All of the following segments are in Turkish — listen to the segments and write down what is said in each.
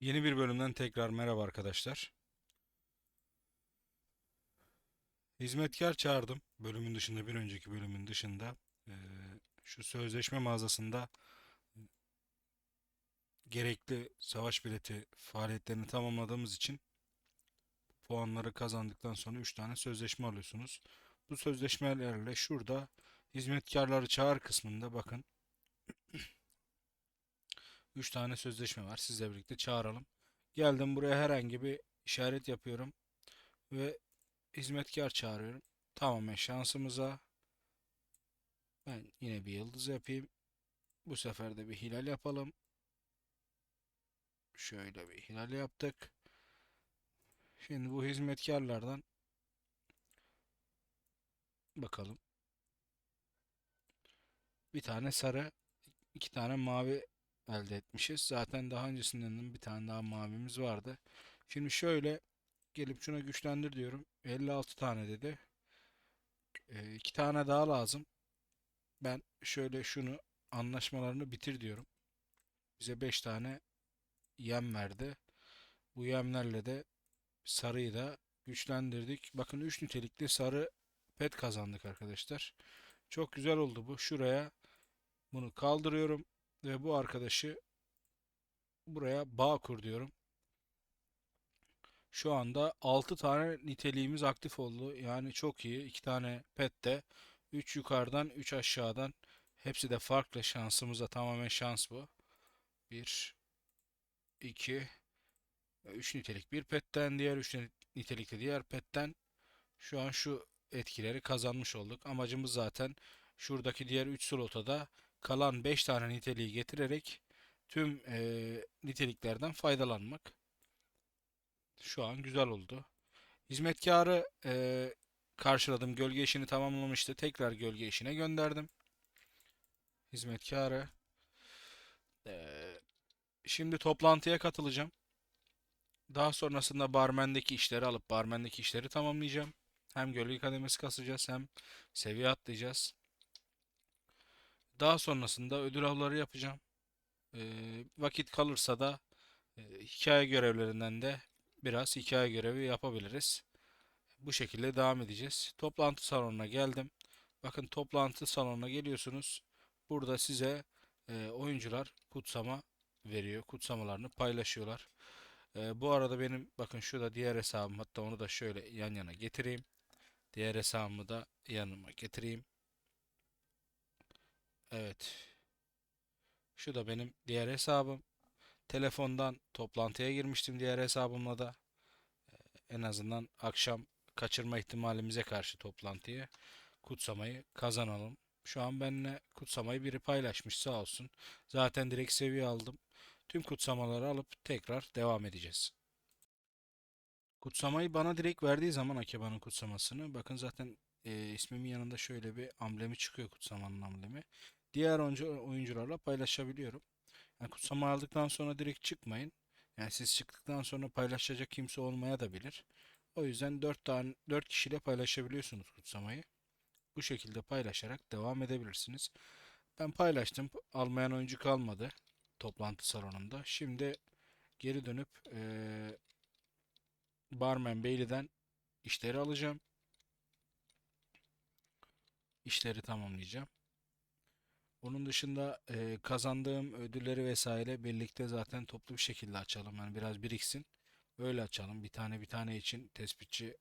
Yeni bir bölümden tekrar merhaba arkadaşlar. Hizmetkar çağırdım. Bölümün dışında, bir önceki bölümün dışında. Şu sözleşme mağazasında gerekli savaş bileti faaliyetlerini tamamladığımız için puanları kazandıktan sonra 3 tane sözleşme alıyorsunuz. Bu sözleşmelerle şurada hizmetkarları çağır kısmında bakın 3 tane sözleşme var. Sizle birlikte çağıralım. Geldim buraya herhangi bir işaret yapıyorum ve hizmetkar çağırıyorum. Tamamen şansımıza. Ben yine bir yıldız yapayım. Bu sefer de bir hilal yapalım. Şöyle bir hilal yaptık. Şimdi bu hizmetkarlardan bakalım. Bir tane sarı, iki tane mavi elde etmişiz. Zaten daha öncesinden bir tane daha mavimiz vardı. Şimdi şöyle gelip şuna güçlendir diyorum. 56 tane dedi. E, iki tane daha lazım. Ben şöyle şunu anlaşmalarını bitir diyorum. Bize 5 tane yem verdi. Bu yemlerle de sarıyı da güçlendirdik. Bakın 3 nitelikli sarı pet kazandık arkadaşlar. Çok güzel oldu bu. Şuraya bunu kaldırıyorum ve bu arkadaşı buraya bağ kur diyorum. Şu anda 6 tane niteliğimiz aktif oldu. Yani çok iyi. 2 tane pet de 3 yukarıdan 3 aşağıdan. Hepsi de farklı. Şansımıza tamamen şans bu. 1 2 3 nitelik bir petten diğer 3 nitelikli diğer petten şu an şu etkileri kazanmış olduk. Amacımız zaten şuradaki diğer 3 slota da kalan 5 tane niteliği getirerek tüm e, niteliklerden faydalanmak. Şu an güzel oldu. Hizmetkarı e, karşıladım. Gölge işini tamamlamıştı. Tekrar gölge işine gönderdim. Hizmetkarı. E, şimdi toplantıya katılacağım. Daha sonrasında barmendeki işleri alıp barmendeki işleri tamamlayacağım. Hem gölge kademesi kasacağız hem seviye atlayacağız. Daha sonrasında ödül avları yapacağım. E, vakit kalırsa da e, hikaye görevlerinden de biraz hikaye görevi yapabiliriz. Bu şekilde devam edeceğiz. Toplantı salonuna geldim. Bakın toplantı salonuna geliyorsunuz. Burada size e, oyuncular kutsama veriyor. Kutsamalarını paylaşıyorlar. E, bu arada benim bakın şurada diğer hesabım hatta onu da şöyle yan yana getireyim. Diğer hesabımı da yanıma getireyim. Evet. Şu da benim diğer hesabım. Telefondan toplantıya girmiştim diğer hesabımla da. En azından akşam kaçırma ihtimalimize karşı toplantıyı kutsamayı kazanalım. Şu an benimle kutsamayı biri paylaşmış sağ olsun. Zaten direkt seviye aldım. Tüm kutsamaları alıp tekrar devam edeceğiz. Kutsamayı bana direkt verdiği zaman Akeba'nın kutsamasını bakın zaten e, ismimin yanında şöyle bir amblemi çıkıyor kutsamanın amblemi. Diğer oyuncu, oyuncularla paylaşabiliyorum. Yani kutsama aldıktan sonra direkt çıkmayın. Yani siz çıktıktan sonra paylaşacak kimse olmaya da bilir. O yüzden 4 tane 4 kişiyle paylaşabiliyorsunuz kutsamayı. Bu şekilde paylaşarak devam edebilirsiniz. Ben paylaştım. Almayan oyuncu kalmadı toplantı salonunda. Şimdi geri dönüp eee Barman Bailey'den işleri alacağım. İşleri tamamlayacağım. Onun dışında e, kazandığım ödülleri vesaire birlikte zaten toplu bir şekilde açalım. Yani biraz biriksin. Öyle açalım. Bir tane bir tane için tespitçiye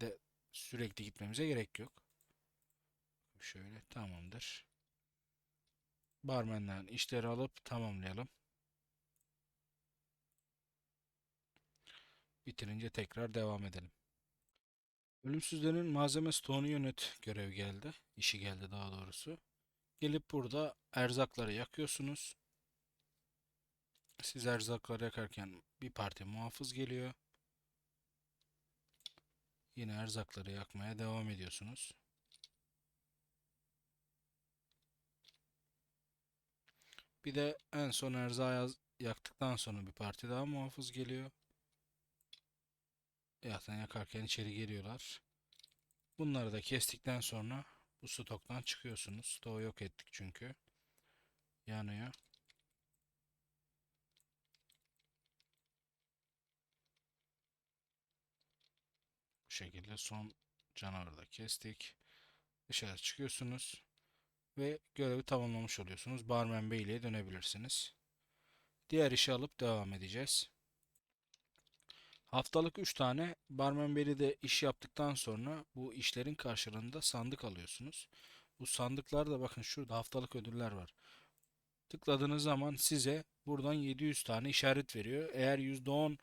de sürekli gitmemize gerek yok. Şöyle tamamdır. Barmenden işleri alıp tamamlayalım. Bitirince tekrar devam edelim. Ölümsüzlerin malzeme stoğunu yönet görev geldi. İşi geldi daha doğrusu. Gelip burada erzakları yakıyorsunuz. Siz erzakları yakarken bir parti muhafız geliyor. Yine erzakları yakmaya devam ediyorsunuz. Bir de en son erzağı yaktıktan sonra bir parti daha muhafız geliyor. Zaten yakarken içeri geliyorlar. Bunları da kestikten sonra bu stoktan çıkıyorsunuz. Stoğu yok ettik çünkü. Yanıyor. Bu şekilde son canavarı da kestik. Dışarı çıkıyorsunuz. Ve görevi tamamlamış oluyorsunuz. Barmen Beyliğe dönebilirsiniz. Diğer işi alıp devam edeceğiz. Haftalık 3 tane Barmen Beyliği'de iş yaptıktan sonra bu işlerin karşılığında sandık alıyorsunuz. Bu sandıklarda bakın şurada haftalık ödüller var. Tıkladığınız zaman size buradan 700 tane işaret veriyor. Eğer %10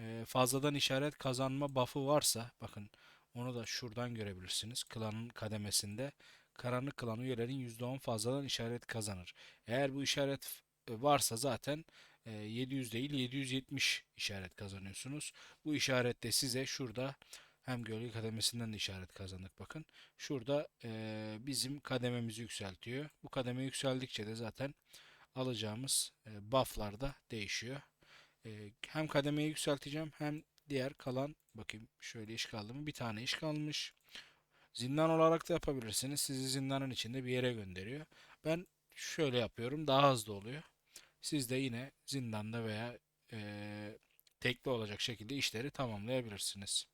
e, fazladan işaret kazanma buff'ı varsa bakın onu da şuradan görebilirsiniz. Klanın kademesinde karanlık klan üyelerin %10 fazladan işaret kazanır. Eğer bu işaret e, varsa zaten 700 değil 770 işaret kazanıyorsunuz. Bu işaret de size şurada hem gölge kademesinden de işaret kazandık bakın. Şurada e, bizim kadememizi yükseltiyor. Bu kademe yükseldikçe de zaten alacağımız e, buff'lar da değişiyor. E, hem kademeyi yükselteceğim hem diğer kalan bakayım şöyle iş kaldı mı? Bir tane iş kalmış. Zindan olarak da yapabilirsiniz. Sizi zindanın içinde bir yere gönderiyor. Ben şöyle yapıyorum. Daha hızlı oluyor. Siz de yine zindanda veya e, tekli olacak şekilde işleri tamamlayabilirsiniz.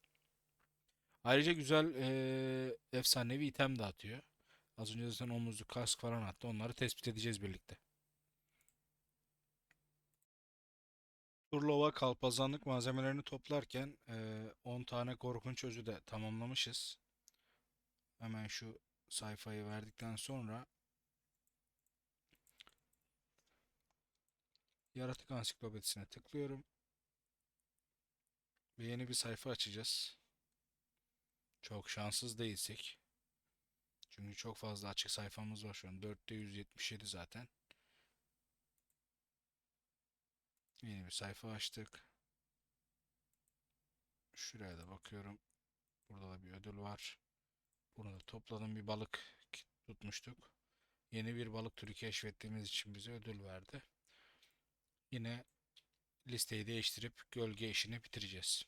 Ayrıca güzel e, efsanevi item de atıyor. Az önce zaten omuzlu kask falan attı. Onları tespit edeceğiz birlikte. Turlova kalpazanlık malzemelerini toplarken e, 10 tane korkunç özü de tamamlamışız. Hemen şu sayfayı verdikten sonra Yaratık Ansiklopedisine tıklıyorum. Ve yeni bir sayfa açacağız. Çok şanssız değilsek. Çünkü çok fazla açık sayfamız var şu an. 4'te 177 zaten. Yeni bir sayfa açtık. Şuraya da bakıyorum. Burada da bir ödül var. Bunu da topladım bir balık tutmuştuk. Yeni bir balık türü keşfettiğimiz için bize ödül verdi. Yine listeyi değiştirip gölge işini bitireceğiz.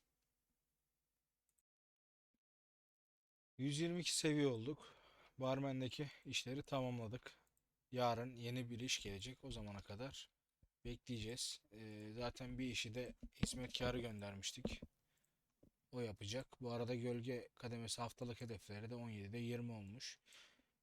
122 seviye olduk. Barmen'deki işleri tamamladık. Yarın yeni bir iş gelecek. O zamana kadar bekleyeceğiz. Ee, zaten bir işi de hizmetkarı göndermiştik. O yapacak. Bu arada gölge kademesi haftalık hedefleri de 17'de 20 olmuş.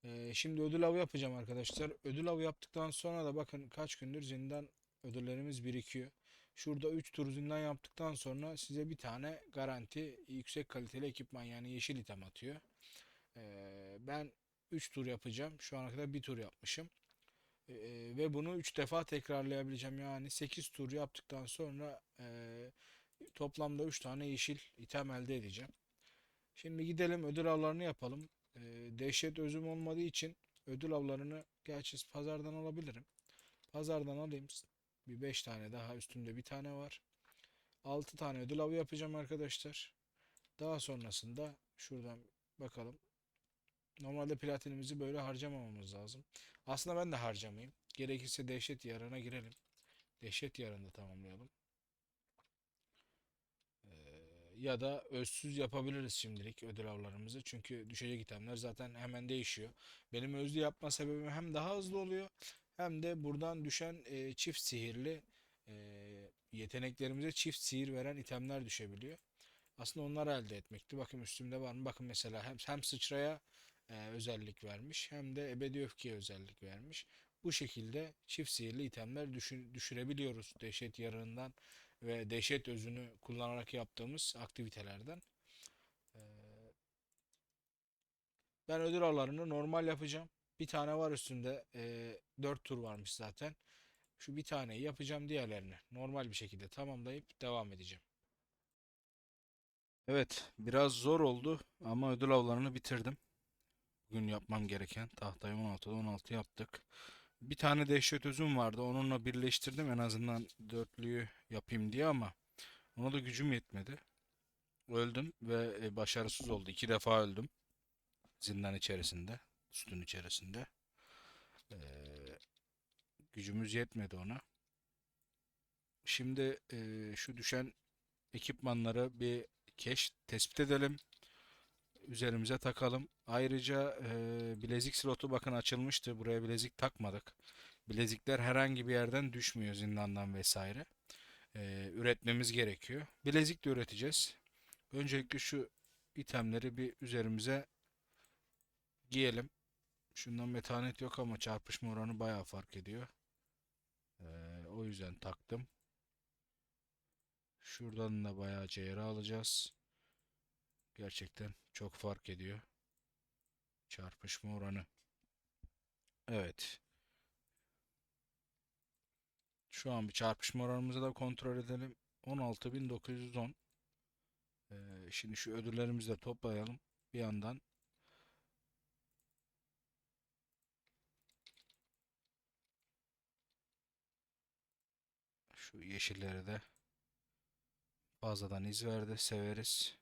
Ee, şimdi ödül avı yapacağım arkadaşlar. Ödül avı yaptıktan sonra da bakın kaç gündür zindan ödüllerimiz birikiyor. Şurada 3 tur zindan yaptıktan sonra size bir tane garanti yüksek kaliteli ekipman yani yeşil item atıyor. Ee, ben 3 tur yapacağım. Şu ana kadar bir tur yapmışım. Ee, ve bunu 3 defa tekrarlayabileceğim. Yani 8 tur yaptıktan sonra e, toplamda 3 tane yeşil item elde edeceğim. Şimdi gidelim ödül avlarını yapalım. Ee, dehşet özüm olmadığı için ödül avlarını gerçi pazardan alabilirim. Pazardan alayım. Bir 5 tane daha üstünde bir tane var. 6 tane ödül avı yapacağım arkadaşlar. Daha sonrasında şuradan bakalım. Normalde platinimizi böyle harcamamamız lazım. Aslında ben de harcamayayım. Gerekirse dehşet yarına girelim. Dehşet yarında tamamlayalım. Ee, ya da özsüz yapabiliriz şimdilik ödül avlarımızı. Çünkü düşecek itemler zaten hemen değişiyor. Benim özlü yapma sebebim hem daha hızlı oluyor hem de buradan düşen e, çift sihirli e, yeteneklerimize çift sihir veren itemler düşebiliyor. Aslında onları elde etmekti. Bakın üstümde var mı? Bakın mesela hem, hem sıçraya e, özellik vermiş hem de ebedi öfkeye özellik vermiş. Bu şekilde çift sihirli itemler düşür, düşürebiliyoruz dehşet yarığından ve dehşet özünü kullanarak yaptığımız aktivitelerden. Ee, ben ödül avlarını normal yapacağım. Bir tane var üstünde. E, 4 tur varmış zaten. Şu bir taneyi yapacağım diğerlerini. Normal bir şekilde tamamlayıp devam edeceğim. Evet, biraz zor oldu ama ödül avlarını bitirdim. Bugün yapmam gereken tahtayı 16'da 16 yaptık. Bir tane dehşet özüm vardı. Onunla birleştirdim en azından dörtlüyü yapayım diye ama ona da gücüm yetmedi. Öldüm ve e, başarısız oldu. İki defa öldüm. Zindan içerisinde, üstün içerisinde. Ee, gücümüz yetmedi ona. Şimdi e, şu düşen ekipmanları bir keş tespit edelim. Üzerimize takalım. Ayrıca e, bilezik slotu bakın açılmıştı. Buraya bilezik takmadık. Bilezikler herhangi bir yerden düşmüyor zindandan vesaire. E, üretmemiz gerekiyor. Bilezik de üreteceğiz. Öncelikle şu itemleri bir üzerimize giyelim. Şundan metanet yok ama çarpışma oranı bayağı fark ediyor. Ee, o yüzden taktım. Şuradan da bayağı CR alacağız. Gerçekten çok fark ediyor. Çarpışma oranı. Evet. Şu an bir çarpışma oranımızı da kontrol edelim. 16.910. Ee, şimdi şu ödüllerimizi de toplayalım. Bir yandan şu yeşilleri de fazladan iz verdi. Severiz.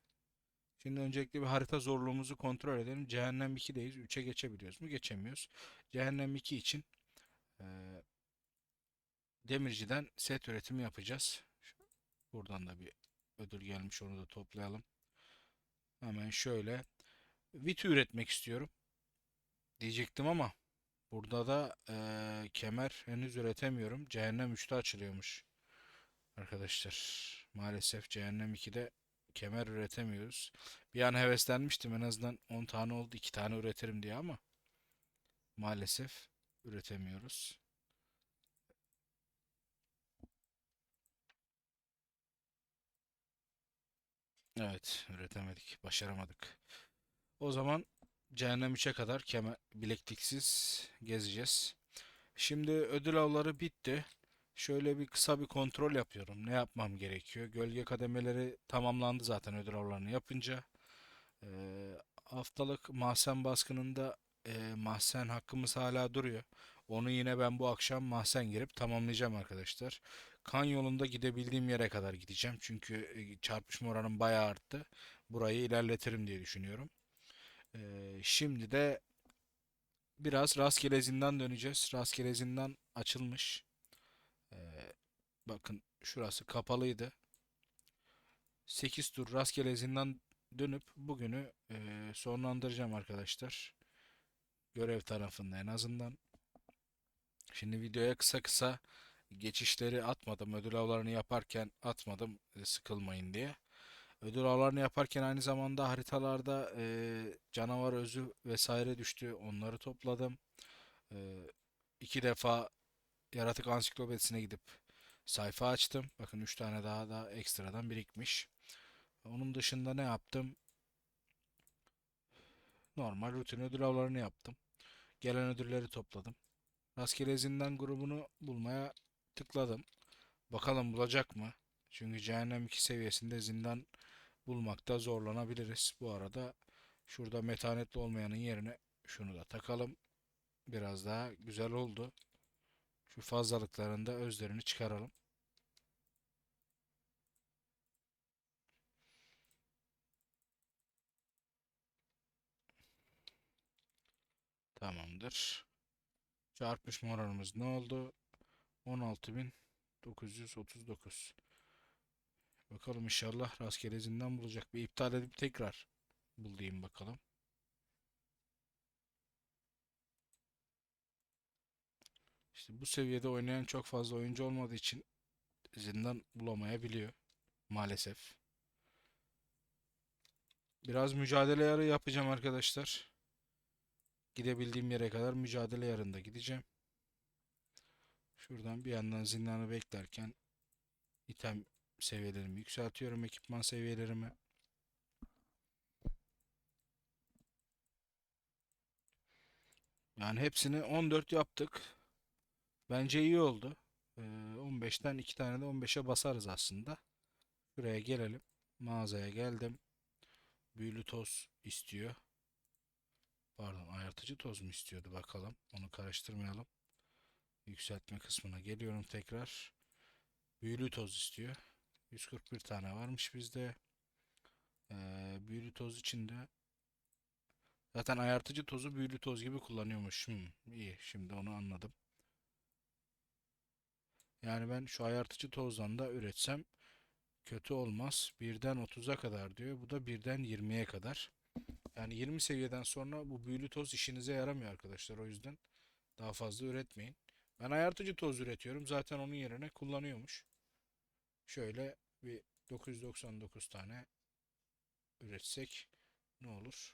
Şimdi öncelikle bir harita zorluğumuzu kontrol edelim. Cehennem 2'deyiz. 3'e geçebiliyoruz mu? Geçemiyoruz. Cehennem 2 için eee, demirciden set üretimi yapacağız. Buradan da bir ödül gelmiş onu da toplayalım. Hemen şöyle vit üretmek istiyorum diyecektim ama burada da eee, kemer henüz üretemiyorum. Cehennem 3'te açılıyormuş arkadaşlar. Maalesef Cehennem 2'de kemer üretemiyoruz. Bir an heveslenmiştim en azından 10 tane oldu 2 tane üretirim diye ama maalesef üretemiyoruz. Evet üretemedik başaramadık. O zaman Cehennem 3'e kadar kemer bilekliksiz gezeceğiz. Şimdi ödül avları bitti. Şöyle bir kısa bir kontrol yapıyorum. Ne yapmam gerekiyor? Gölge kademeleri tamamlandı zaten ödül avlarını yapınca. Ee, haftalık mahzen baskınında e, mahzen hakkımız hala duruyor. Onu yine ben bu akşam mahzen girip tamamlayacağım arkadaşlar. Kan yolunda gidebildiğim yere kadar gideceğim. Çünkü e, çarpışma oranım bayağı arttı. Burayı ilerletirim diye düşünüyorum. Ee, şimdi de biraz rastgele zindan döneceğiz. Rastgele zindan açılmış. Ee, bakın şurası kapalıydı. 8 tur rastgele zindan dönüp bugünü eee, sonlandıracağım arkadaşlar. Görev tarafında en azından. Şimdi videoya kısa kısa geçişleri atmadım. Ödül avlarını yaparken atmadım e, sıkılmayın diye. Ödül avlarını yaparken aynı zamanda haritalarda eee, canavar özü vesaire düştü. Onları topladım. Eee iki defa yaratık ansiklopedisine gidip sayfa açtım. Bakın 3 tane daha da ekstradan birikmiş. Onun dışında ne yaptım? Normal rutin ödül avlarını yaptım. Gelen ödülleri topladım. Rastgele zindan grubunu bulmaya tıkladım. Bakalım bulacak mı? Çünkü Cehennem 2 seviyesinde zindan bulmakta zorlanabiliriz. Bu arada şurada metanetli olmayanın yerine şunu da takalım. Biraz daha güzel oldu. Şu fazlalıkların da özlerini çıkaralım. Tamamdır. Çarpışma oranımız ne oldu? 16.939. Bakalım inşallah rastgele izinden bulacak. Bir iptal edip tekrar bul diyeyim bakalım. Bu seviyede oynayan çok fazla oyuncu olmadığı için zindan bulamayabiliyor maalesef. Biraz mücadele yarı yapacağım arkadaşlar. Gidebildiğim yere kadar mücadele yarında gideceğim. Şuradan bir yandan zindanı beklerken item seviyelerimi yükseltiyorum, ekipman seviyelerimi. Yani hepsini 14 yaptık. Bence iyi oldu. Ee, 15'ten 2 tane de 15'e basarız aslında. Buraya gelelim. Mağazaya geldim. Büyülü toz istiyor. Pardon, ayartıcı toz mu istiyordu bakalım. Onu karıştırmayalım. Yükseltme kısmına geliyorum tekrar. Büyülü toz istiyor. 141 tane varmış bizde. Ee, büyülü toz içinde zaten ayartıcı tozu büyülü toz gibi kullanıyormuş. Hmm, iyi, şimdi onu anladım. Yani ben şu ayartıcı tozdan da üretsem kötü olmaz. 1'den 30'a kadar diyor. Bu da 1'den 20'ye kadar. Yani 20 seviyeden sonra bu büyülü toz işinize yaramıyor arkadaşlar. O yüzden daha fazla üretmeyin. Ben ayartıcı toz üretiyorum. Zaten onun yerine kullanıyormuş. Şöyle bir 999 tane üretsek ne olur?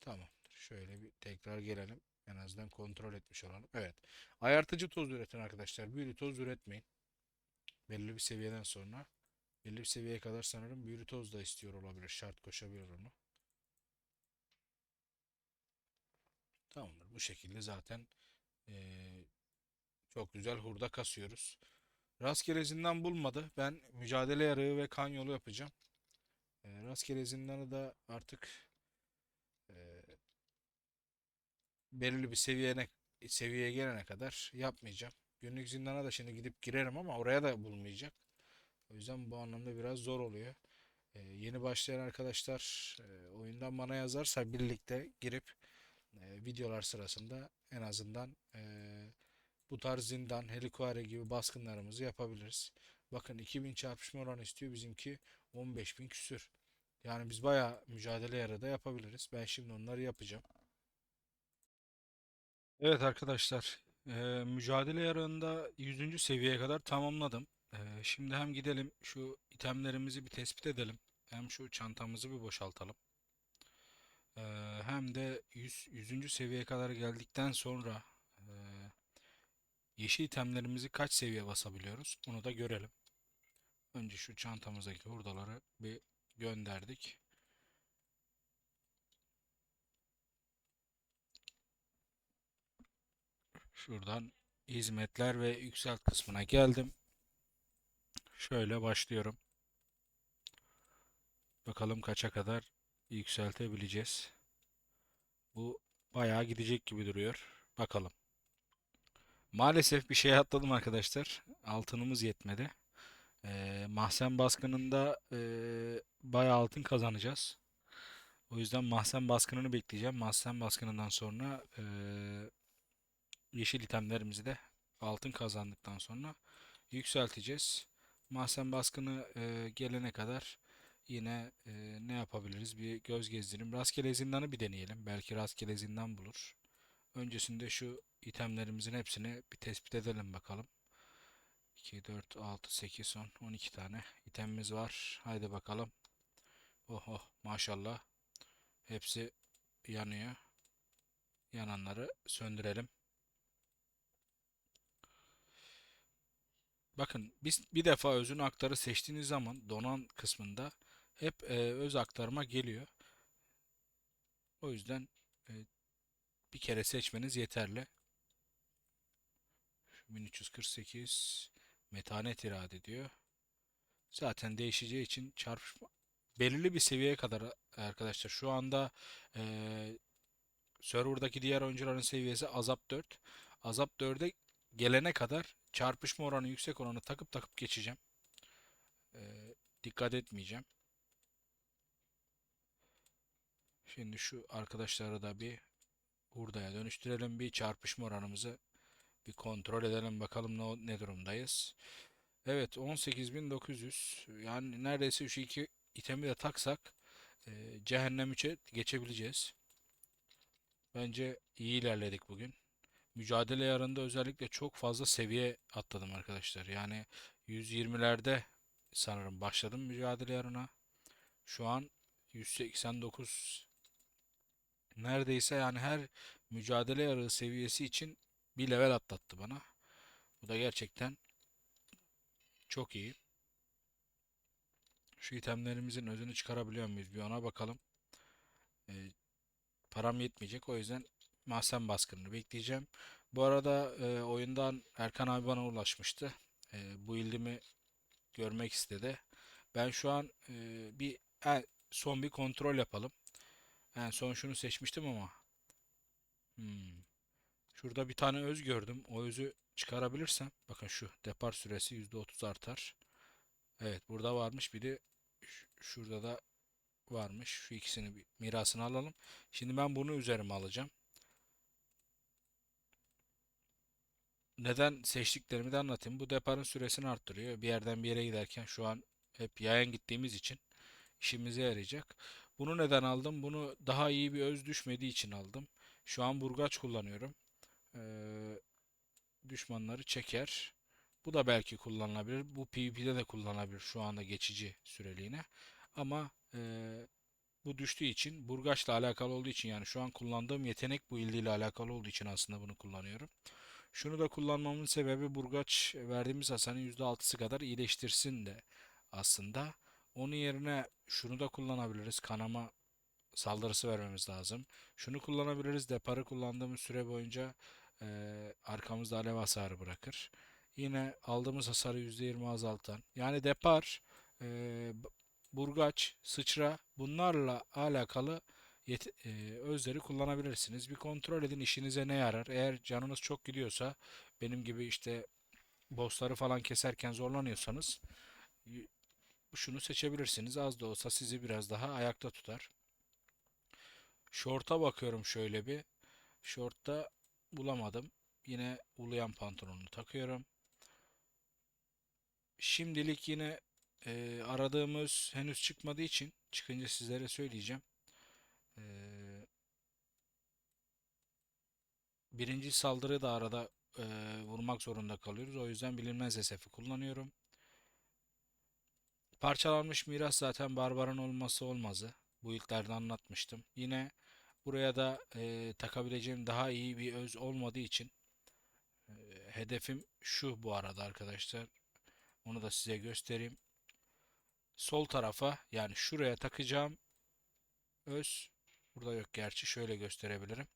Tamamdır. Şöyle bir tekrar gelelim. En azından kontrol etmiş olalım. Evet. Ayartıcı toz üretin arkadaşlar. Büyülü toz üretmeyin. Belli bir seviyeden sonra. Belli bir seviyeye kadar sanırım büyülü toz da istiyor olabilir. Şart koşabilir onu. Tamamdır. Bu şekilde zaten eee, çok güzel hurda kasıyoruz. Rastgele zindan bulmadı. Ben mücadele yarığı ve kan yolu yapacağım. Eee, rastgele zindanı da artık belirli bir seviyene seviyeye gelene kadar yapmayacağım. Günlük zindana da şimdi gidip girerim ama oraya da bulmayacak. O yüzden bu anlamda biraz zor oluyor. Eee, yeni başlayan arkadaşlar eee, oyundan bana yazarsa birlikte girip eee, videolar sırasında en azından eee, bu tarz zindan, helikuare gibi baskınlarımızı yapabiliriz. Bakın 2000 çarpışma oranı istiyor bizimki 15.000 küsür. Yani biz bayağı mücadele yarıda yapabiliriz. Ben şimdi onları yapacağım. Evet arkadaşlar, eee, mücadele yarığında 100. seviyeye kadar tamamladım. Eee, şimdi hem gidelim şu itemlerimizi bir tespit edelim. Hem şu çantamızı bir boşaltalım. Eee, hem de 100. 100. seviyeye kadar geldikten sonra eee, yeşil itemlerimizi kaç seviye basabiliyoruz? Onu da görelim. Önce şu çantamızdaki hurdaları bir gönderdik. Şuradan hizmetler ve yükselt kısmına geldim. Şöyle başlıyorum. Bakalım kaça kadar yükseltebileceğiz. Bu bayağı gidecek gibi duruyor. Bakalım. Maalesef bir şey atladım arkadaşlar. Altınımız yetmedi. Ee, mahzen baskınında ee, bayağı altın kazanacağız. O yüzden mahzen baskınını bekleyeceğim. Mahzen baskınından sonra ee, yeşil itemlerimizi de altın kazandıktan sonra yükselteceğiz. Mahzen baskını ee, gelene kadar yine ee, ne yapabiliriz? Bir göz gezdirelim. Rastgele zindanı bir deneyelim. Belki rastgele zindan bulur. Öncesinde şu itemlerimizin hepsini bir tespit edelim bakalım. 2, 4, 6, 8, 10, 12 tane itemimiz var. Haydi bakalım. Oh oh maşallah. Hepsi yanıyor. Yananları söndürelim. Bakın biz bir defa özün aktarı seçtiğiniz zaman donan kısmında hep e, öz aktarma geliyor. O yüzden e, bir kere seçmeniz yeterli. 1348 metanet irade diyor. Zaten değişeceği için çarpışma belirli bir seviyeye kadar arkadaşlar şu anda eee serverdaki diğer oyuncuların seviyesi Azap 4. Azap 4'e gelene kadar çarpışma oranı yüksek olanı takıp takıp geçeceğim. Eee, dikkat etmeyeceğim. Şimdi şu arkadaşları da bir hurdaya dönüştürelim. Bir çarpışma oranımızı bir kontrol edelim bakalım ne, ne durumdayız. Evet 18.900 yani neredeyse şu iki itemi de taksak e, Cehennem 3'e geçebileceğiz. Bence iyi ilerledik bugün. Mücadele yarında özellikle çok fazla seviye atladım arkadaşlar. Yani 120'lerde sanırım başladım mücadele yarına. Şu an 189 neredeyse yani her mücadele yarı seviyesi için bir level atlattı bana. Bu da gerçekten çok iyi. Şu itemlerimizin özünü çıkarabiliyor muyuz? Bir ona bakalım. Ee, param yetmeyecek. O yüzden mahzen baskınını bekleyeceğim. Bu arada e, oyundan Erkan abi bana ulaşmıştı. E, bu ildimi görmek istedi. Ben şu an e, bir en son bir kontrol yapalım. En son şunu seçmiştim ama. Hmm. Şurada bir tane öz gördüm. O özü çıkarabilirsem. Bakın şu depar süresi %30 artar. Evet burada varmış. Bir de şurada da varmış. Şu ikisini mirasını alalım. Şimdi ben bunu üzerime alacağım. Neden seçtiklerimi de anlatayım. Bu deparın süresini arttırıyor. Bir yerden bir yere giderken şu an hep yayan gittiğimiz için işimize yarayacak. Bunu neden aldım? Bunu daha iyi bir öz düşmediği için aldım. Şu an burgaç kullanıyorum. Ee, düşmanları çeker. Bu da belki kullanılabilir. Bu PvP'de de kullanılabilir şu anda geçici süreliğine. Ama e, bu düştüğü için Burgaç'la alakalı olduğu için yani şu an kullandığım yetenek bu ile alakalı olduğu için aslında bunu kullanıyorum. Şunu da kullanmamın sebebi Burgaç verdiğimiz hasarın %6'sı kadar iyileştirsin de aslında. Onun yerine şunu da kullanabiliriz. Kanama saldırısı vermemiz lazım. Şunu kullanabiliriz. Deparı kullandığımız süre boyunca eee, arkamızda alev hasarı bırakır. Yine aldığımız hasarı %20 azaltan. Yani depar, b- burgaç, sıçra bunlarla alakalı yet- eee, özleri kullanabilirsiniz. Bir kontrol edin işinize ne yarar. Eğer canınız çok gidiyorsa benim gibi işte bossları falan keserken zorlanıyorsanız şunu seçebilirsiniz. Az da olsa sizi biraz daha ayakta tutar. Short'a bakıyorum şöyle bir. Short'ta bulamadım. Yine uluyan pantolonunu takıyorum. Şimdilik yine e, aradığımız henüz çıkmadığı için çıkınca sizlere söyleyeceğim. E, birinci saldırı da arada e, vurmak zorunda kalıyoruz. O yüzden bilinmez SF'i kullanıyorum. Parçalanmış miras zaten barbarın olması olmazı. Bu ilklerde anlatmıştım. Yine buraya da e, takabileceğim daha iyi bir öz olmadığı için e, hedefim şu bu arada arkadaşlar. Onu da size göstereyim. Sol tarafa yani şuraya takacağım öz. Burada yok gerçi şöyle gösterebilirim.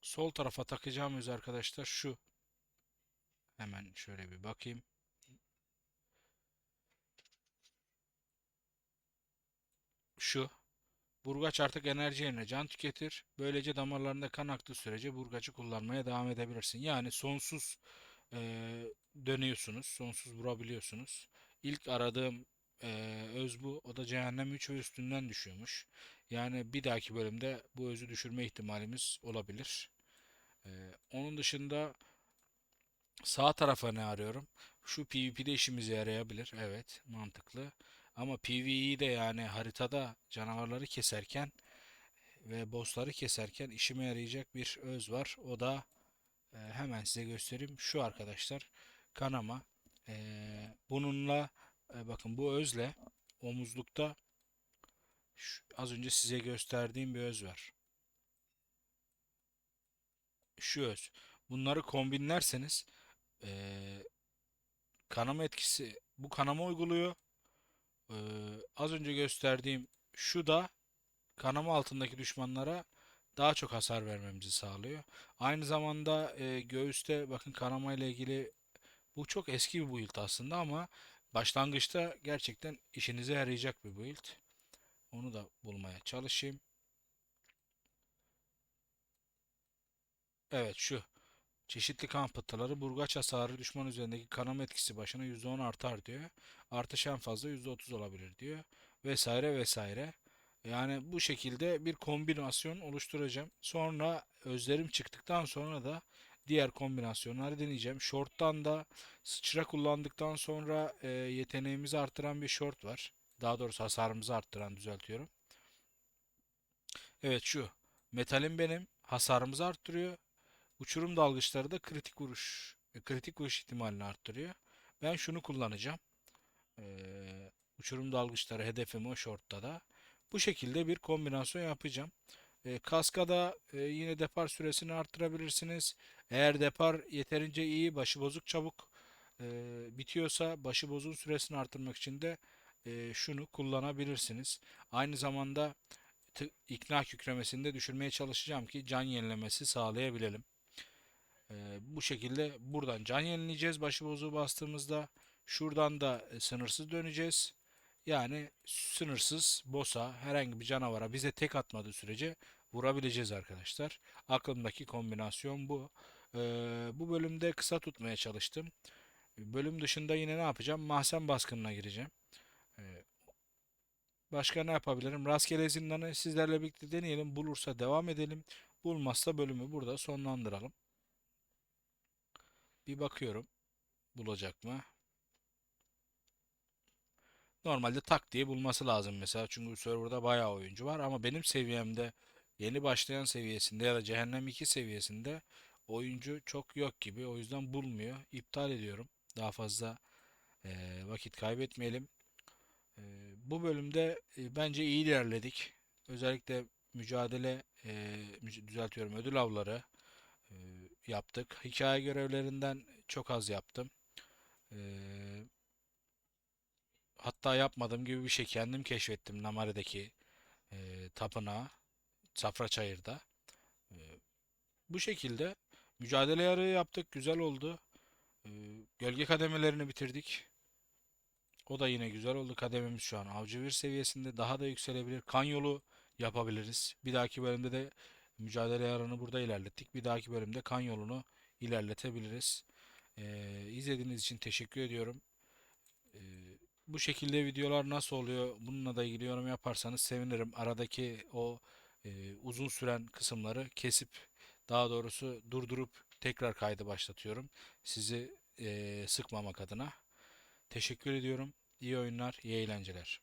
Sol tarafa takacağım öz arkadaşlar şu. Hemen şöyle bir bakayım. Şu. Burgaç artık enerji yerine can tüketir. Böylece damarlarında kan aktığı sürece burgaçı kullanmaya devam edebilirsin. Yani sonsuz eee, dönüyorsunuz. Sonsuz vurabiliyorsunuz. İlk aradığım eee, öz bu. O da cehennem 3 ve üstünden düşüyormuş. Yani bir dahaki bölümde bu özü düşürme ihtimalimiz olabilir. Eee, onun dışında sağ tarafa ne arıyorum? Şu PvP'de işimize yarayabilir. Evet, mantıklı. Ama PvE'de yani haritada canavarları keserken ve bossları keserken işime yarayacak bir öz var. O da e, hemen size göstereyim. Şu arkadaşlar kanama. E, bununla e, bakın bu özle omuzlukta şu- az önce size gösterdiğim bir öz var. Şu öz. Bunları kombinlerseniz e, kanama etkisi bu kanama uyguluyor. E, az önce gösterdiğim şu da kanama altındaki düşmanlara daha çok hasar vermemizi sağlıyor. Aynı zamanda e, göğüste bakın kanama ile ilgili bu çok eski bir build aslında ama başlangıçta gerçekten işinize yarayacak bir build. Onu da bulmaya çalışayım. Evet şu. Çeşitli kan pıhtıları burgaç hasarı düşman üzerindeki kanama etkisi başına %10 artar diyor. Artış en fazla %30 olabilir diyor. Vesaire vesaire. Yani bu şekilde bir kombinasyon oluşturacağım. Sonra özlerim çıktıktan sonra da diğer kombinasyonları deneyeceğim. Short'tan da sıçra kullandıktan sonra e, yeteneğimizi arttıran bir short var. Daha doğrusu hasarımızı arttıran düzeltiyorum. Evet şu. Metalim benim. Hasarımızı arttırıyor. Uçurum dalgıçları da kritik vuruş, e, kritik vuruş ihtimalini arttırıyor. Ben şunu kullanacağım. Ee, uçurum dalgıçları hedefim o shortta da. Bu şekilde bir kombinasyon yapacağım. Ee, kaskada e, yine depar süresini arttırabilirsiniz. Eğer depar yeterince iyi, başıbozuk çabuk e, bitiyorsa başıbozun süresini arttırmak için de e, şunu kullanabilirsiniz. Aynı zamanda ikna kükremesini de düşürmeye çalışacağım ki can yenilemesi sağlayabilelim. Ee, bu şekilde buradan can yenileyeceğiz başıbozuğu bastığımızda. Şuradan da e, sınırsız döneceğiz. Yani sınırsız boss'a herhangi bir canavara bize tek atmadığı sürece vurabileceğiz arkadaşlar. Aklımdaki kombinasyon bu. Ee, bu bölümde kısa tutmaya çalıştım. Bölüm dışında yine ne yapacağım? Mahzen baskınına gireceğim. Ee, başka ne yapabilirim? Rastgele zindanı sizlerle birlikte deneyelim. Bulursa devam edelim. Bulmazsa bölümü burada sonlandıralım. Bir bakıyorum. Bulacak mı? Normalde tak diye bulması lazım mesela. Çünkü serverda bayağı oyuncu var ama benim seviyemde yeni başlayan seviyesinde ya da Cehennem 2 seviyesinde oyuncu çok yok gibi. O yüzden bulmuyor. İptal ediyorum. Daha fazla eee, vakit kaybetmeyelim. Ee, bu bölümde e, bence iyi ilerledik. Özellikle mücadele, e, düzeltiyorum ödül avları e, yaptık. Hikaye görevlerinden çok az yaptım. Ee, hatta yapmadığım gibi bir şey kendim keşfettim Namare'deki e, tapınağı Safraçayır'da. Ee, bu şekilde mücadele yarığı yaptık. Güzel oldu. Ee, gölge kademelerini bitirdik. O da yine güzel oldu. Kadememiz şu an avcı bir seviyesinde. Daha da yükselebilir. Kan yolu yapabiliriz. Bir dahaki bölümde de mücadele yarını burada ilerlettik. Bir dahaki bölümde kan yolunu ilerletebiliriz. Ee, izlediğiniz için teşekkür ediyorum. Ee, bu şekilde videolar nasıl oluyor? Bununla da ilgili yorum yaparsanız sevinirim. Aradaki o e, uzun süren kısımları kesip daha doğrusu durdurup tekrar kaydı başlatıyorum. Sizi e, sıkmamak adına. Teşekkür ediyorum. İyi oyunlar, iyi eğlenceler.